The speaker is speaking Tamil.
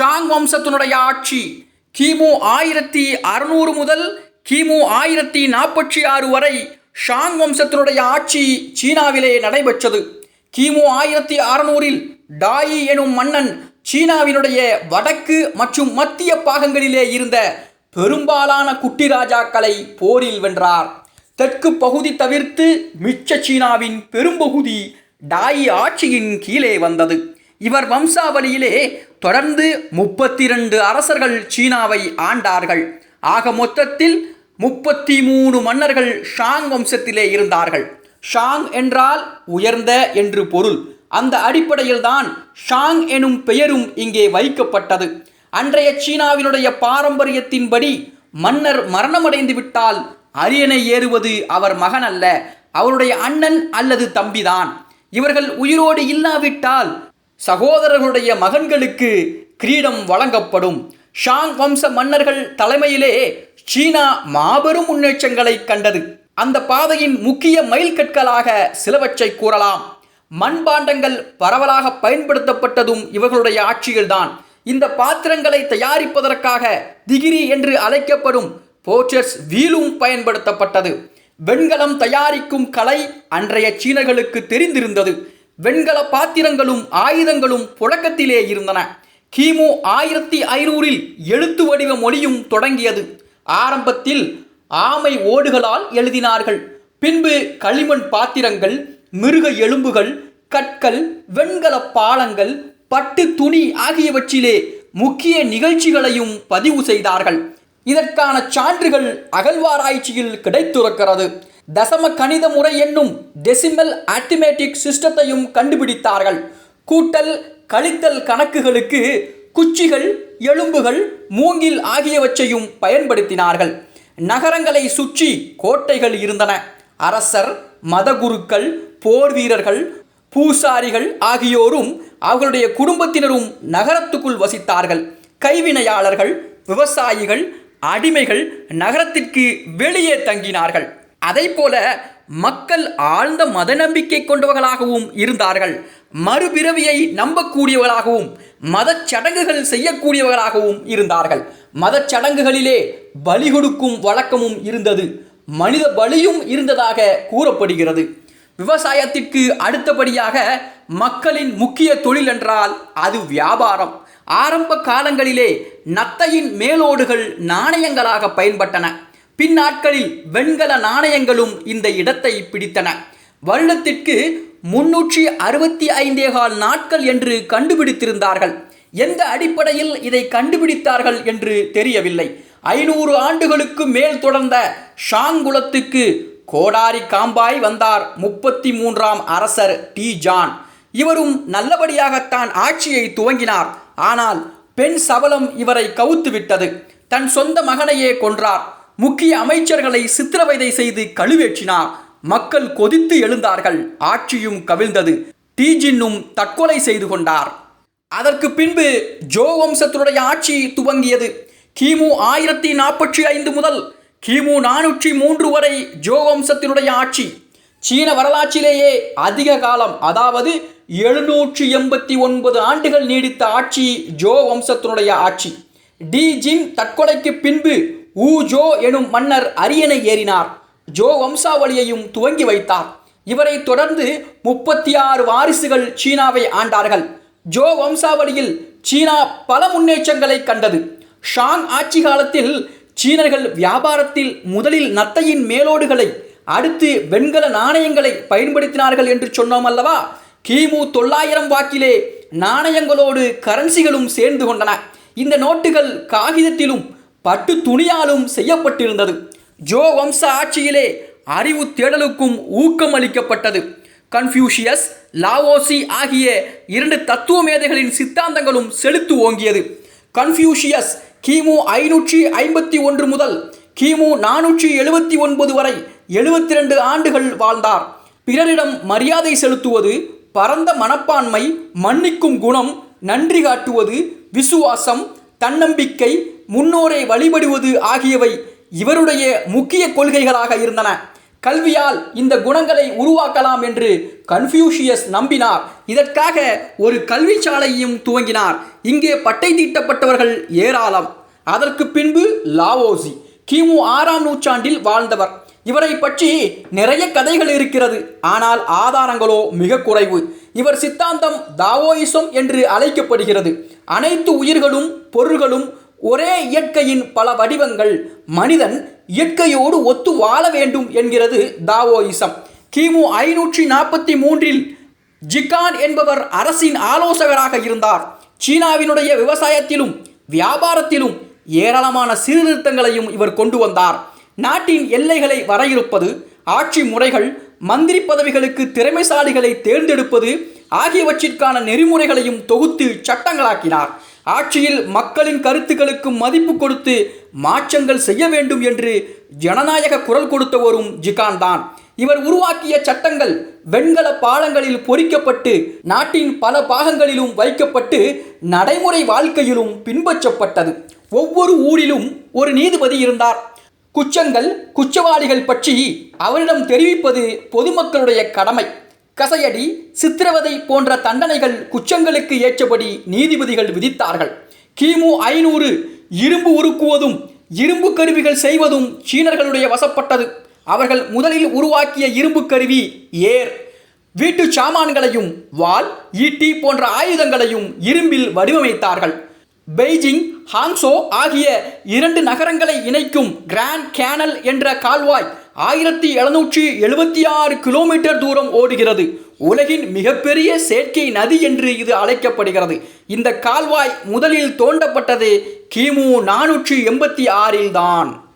ஷாங் வம்சத்தினுடைய ஆட்சி கிமு ஆயிரத்தி அறுநூறு முதல் கிமு ஆயிரத்தி நாற்பத்தி ஆறு வரை ஷாங் வம்சத்தினுடைய ஆட்சி சீனாவிலே நடைபெற்றது. கிமு ஆயிரத்தி அறுநூறில் டாயி எனும் மன்னன் சீனாவினுடைய வடக்கு மற்றும் மத்திய பாகங்களிலே இருந்த பெரும்பாலான குட்டி ராஜாக்களை போரில் வென்றார். தெற்கு பகுதி தவிர்த்து மிச்ச சீனாவின் பெரும்பகுதி டாயி ஆட்சியின் கீழே வந்தது. இவர் வம்சாவளியிலே தொடர்ந்து முப்பத்தி ரெண்டு அரசர்கள் சீனாவை ஆண்டார்கள். ஆக மொத்தத்தில் முப்பத்தி மூணு மன்னர்கள் ஷாங் வம்சத்திலே இருந்தார்கள். ஷாங் என்றால் உயர்ந்த என்று பொருள். அந்த அடிப்படையில்தான் ஷாங் எனும் பெயரும் இங்கே வைக்கப்பட்டது. அன்றைய சீனாவினுடைய பாரம்பரியத்தின்படி மன்னர் மரணமடைந்து விட்டால் அரியணை ஏறுவது அவர் மகன் அல்ல அவருடைய அண்ணன் அல்லது தம்பிதான். இவர்கள் உயிரோடு இல்லாவிட்டால் சகோதரர்களுடைய மகன்களுக்கு கிரீடம் வழங்கப்படும். ஷாங் வம்ச மன்னர்கள் தலைமையிலே சீனா மாபெரும் முன்னேற்றங்களை கண்டது. அந்த பாதையின் முக்கிய மைல்கற்களாக சிலவற்றை கூறலாம். மண்பாண்டங்கள் பரவலாக பயன்படுத்தப்பட்டதும் இவர்களுடைய ஆட்சியில்தான். இந்த பாத்திரங்களை தயாரிப்பதற்காக திகிரி என்று அழைக்கப்படும் போச்சர்ஸ் வீலும் பயன்படுத்தப்பட்டது. வெண்கலம் தயாரிக்கும் கலை அன்றைய சீனர்களுக்கு தெரிந்திருந்தது. வெண்கல பாத்திரங்களும் ஆயுதங்களும் புழக்கத்திலே இருந்தன. கிமு ஆயிரத்தி ஐநூறில் எழுத்து வடிவ மொழியும் தொடங்கியது. ஆரம்பத்தில் ஆமை ஓடுகளால் எழுதினார்கள். பின்பு களிமண் பாத்திரங்கள் மிருக எலும்புகள் கற்கள் வெண்கல பாலங்கள் பட்டு துணி ஆகியவற்றிலே முக்கிய நிகழ்ச்சிகளையும் பதிவு செய்தார்கள். இதற்கான சான்றுகள் அகழ்வாராய்ச்சியில் கிடைத்திருக்கிறது. தசம கணித முறை என்னும் டெசிமல் ஆட்டிமேட்டிக் சிஸ்டத்தையும் கண்டுபிடித்தார்கள். கூட்டல் கழித்தல் கணக்குகளுக்கு குச்சிகள் எலும்புகள் மூங்கில் ஆகியவற்றையும் பயன்படுத்தினார்கள். நகரங்களை சுற்றி கோட்டைகள் இருந்தன. அரசர் மதகுருக்கள் போர் வீரர்கள் பூசாரிகள் ஆகியோரும் அவர்களுடைய குடும்பத்தினரும் நகரத்துக்குள் வசித்தார்கள். கைவினையாளர்கள் விவசாயிகள் அடிமைகள் நகரத்திற்கு வெளியே தங்கினார்கள். அதை போல மக்கள் ஆழ்ந்த மத நம்பிக்கை கொண்டவர்களாகவும் இருந்தார்கள். மறுபிறவியை நம்பக்கூடியவர்களாகவும் மதச் சடங்குகள் செய்யக்கூடியவர்களாகவும் இருந்தார்கள். மதச் சடங்குகளிலே பலி கொடுக்கும் வழக்கமும் இருந்தது. மனித பலியும் இருந்ததாக கூறப்படுகிறது. விவசாயத்திற்கு அடுத்தபடியாக மக்களின் முக்கிய தொழில் என்றால் அது வியாபாரம். ஆரம்ப காலங்களிலே நத்தையின் மேலோடுகள் நாணயங்களாக பயன்பட்டன. பின்னாட்களில் வெண்கல நாணயங்களும் இந்த இடத்தை பிடித்தன. வருடத்திற்கு முன்னூற்றி அறுபத்தி ஐந்தே கால் நாட்கள் என்று கண்டுபிடித்திருந்தார்கள். எந்த அடிப்படையில் இதை கண்டுபிடித்தார்கள் என்று தெரியவில்லை. ஐநூறு ஆண்டுகளுக்கு மேல் தொடர்ந்த ஷாங்குலத்துக்கு கோடாரி காம்பாய் வந்தார் முப்பத்தி மூன்றாம் அரசர் டி. ஜான். இவரும் நல்லபடியாகத்தான் ஆட்சியை துவங்கினார். ஆனால் பெண் சபலம் இவரை கவுத்து விட்டது தன் சொந்த மகனையே கொன்றார். முக்கிய அமைச்சர்களை சித்திரவதை செய்து கழுவேற்றினார். மக்கள் கொதித்து எழுந்தார்கள். ஆட்சியும் கவிழ்ந்தது. டீஜின்னும் தற்கொலை செய்து கொண்டார். அதற்கு பின்பு ஜோ வம்சத்தினுடைய ஆட்சி துவங்கியது. கிமு ஆயிரத்தி நாற்பத்தி ஐந்து முதல் கிமு நானூற்றி மூன்று வரை ஜோ வம்சத்தினுடைய ஆட்சி. சீன வரலாற்றிலேயே அதிக காலம் அதாவது எழுநூற்றி எண்பத்தி ஒன்பது ஆண்டுகள் நீடித்த ஆட்சி ஜோ வம்சத்தினுடைய ஆட்சி. டி. ஜின் தற்கொலைக்கு பின்பு ஊஜோ ஜோ எனும் மன்னர் அரியணை ஏறினார். ஜோ வம்சாவளியையும் துவங்கி வைத்தார். இவரை தொடர்ந்து முப்பத்தி ஆறு வாரிசுகள் சீனாவை ஆண்டார்கள். ஜோ வம்சாவளியில் சீனா பல முன்னேற்றங்களை கண்டது. ஷாங் ஆட்சி காலத்தில் சீனர்கள் வியாபாரத்தில் முதலில் நத்தையின் மேலோடுகளை அடுத்து வெண்கல நாணயங்களை பயன்படுத்தினார்கள் என்று சொன்னோம் அல்லவா? கிமு தொள்ளாயிரம் வாக்கிலே நாணயங்களோடு கரன்சிகளும் சேர்ந்து கொண்டன. இந்த நோட்டுகள் காகிதத்திலும் பட்டு துணியாலும் செய்யப்பட்டிருந்தது. ஜோ வம்ச ஆட்சியிலே அறிவு தேடலுக்கும் ஊக்கம் அளிக்கப்பட்டது. கன்ஃபியூஷியஸ் லாவோசி ஆகிய இரண்டு தத்துவ மேதைகளின் சித்தாந்தங்களும் செலுத்து ஓங்கியது. கன்ஃபியூஷியஸ் கிமு ஐநூற்றி ஐம்பத்தி ஒன்று முதல் கிமு நானூற்றி எழுபத்தி ஒன்பது வரை எழுபத்தி ரெண்டு ஆண்டுகள் வாழ்ந்தார். பிறரிடம் மரியாதை செலுத்துவது பரந்த மனப்பான்மை மன்னிக்கும் குணம் நன்றி காட்டுவது விசுவாசம் தன்னம்பிக்கை முன்னோரை வழிபடுவது ஆகியவை இவருடைய முக்கிய கொள்கைகளாக இருந்தன. கல்வியால் இந்த குணங்களை உருவாக்கலாம் என்று கன்ஃபியூஷியஸ் நம்பினார். இதற்காக ஒரு கல்வி சாலையையும் துவங்கினார். இங்கே பட்டை தீட்டப்பட்டவர்கள் ஏராளம். அதற்கு பின்பு லாவோசி கிமு ஆறாம் நூற்றாண்டில் வாழ்ந்தவர். இவரை பற்றி நிறைய கதைகள் இருக்கிறது. ஆனால் ஆதாரங்களோ மிக குறைவு. இவர் சித்தாந்தம் தாவோயிசம் என்று அழைக்கப்படுகிறது. அனைத்து உயிர்களும் பொருள்களும் ஒரே இயற்கையின் பல வடிவங்கள். மனிதன் இயற்கையோடு ஒத்து வாழ வேண்டும் என்கிறது தாவோயிசம். கிமு ஐநூற்றி நாற்பத்தி மூன்றில் ஜிகான் என்பவர் அரசின் ஆலோசகராக இருந்தார். சீனாவினுடைய விவசாயத்திலும் வியாபாரத்திலும் ஏராளமான சீர்திருத்தங்களையும் இவர் கொண்டு வந்தார். நாட்டின் எல்லைகளை வரையறுப்பது ஆட்சி முறைகள் மந்திரி பதவிகளுக்கு திறமைசாலிகளை தேர்ந்தெடுப்பது ஆகியவற்றிற்கான நெறிமுறைகளையும் தொகுத்து சட்டங்களாக்கினார். ஆட்சியில் மக்களின் கருத்துக்களுக்கு மதிப்பு கொடுத்து மாற்றங்கள் செய்ய வேண்டும் என்று ஜனநாயக குரல் கொடுத்தவரும் ஜிகான் தான் இவர் உருவாக்கிய சட்டங்கள் வெண்கல பாலங்களில் பொறிக்கப்பட்டு நாட்டின் பல பாகங்களிலும் வைக்கப்பட்டு நடைமுறை வாழ்க்கையிலும் பின்பற்றப்பட்டது. ஒவ்வொரு ஊரிலும் ஒரு நீதிபதி இருந்தார். குற்றங்கள் குற்றவாளிகள் பற்றி அவரிடம் தெரிவிப்பது பொதுமக்களுடைய கடமை. கசையடி சித்திரவதை போன்ற தண்டனைகள் குற்றங்களுக்கு ஏற்றபடி நீதிபதிகள் விதித்தார்கள். கிமு ஐநூறு இரும்பு உருக்குவதும் இரும்பு கருவிகள் செய்வதும் சீனர்களுடைய வசப்பட்டது. அவர்கள் முதலில் உருவாக்கிய இரும்பு கருவி ஏர். வீட்டு சாமான்களையும் வாள் ஈட்டி போன்ற ஆயுதங்களையும் இரும்பில் வடிவமைத்தார்கள். பெய்ஜிங் ஹாங்சோ ஆகிய இரண்டு நகரங்களை இணைக்கும் கிராண்ட் கேனல் என்ற கால்வாய் ஆயிரத்தி எழுநூற்றி எழுபத்தி ஆறு கிலோமீட்டர் தூரம் ஓடுகிறது. உலகின் மிகப்பெரிய செயற்கை நதி என்று இது அழைக்கப்படுகிறது. இந்த கால்வாய் முதலில் தோண்டப்பட்டது கிமு நானூற்றி எண்பத்தி ஆறில் தான்.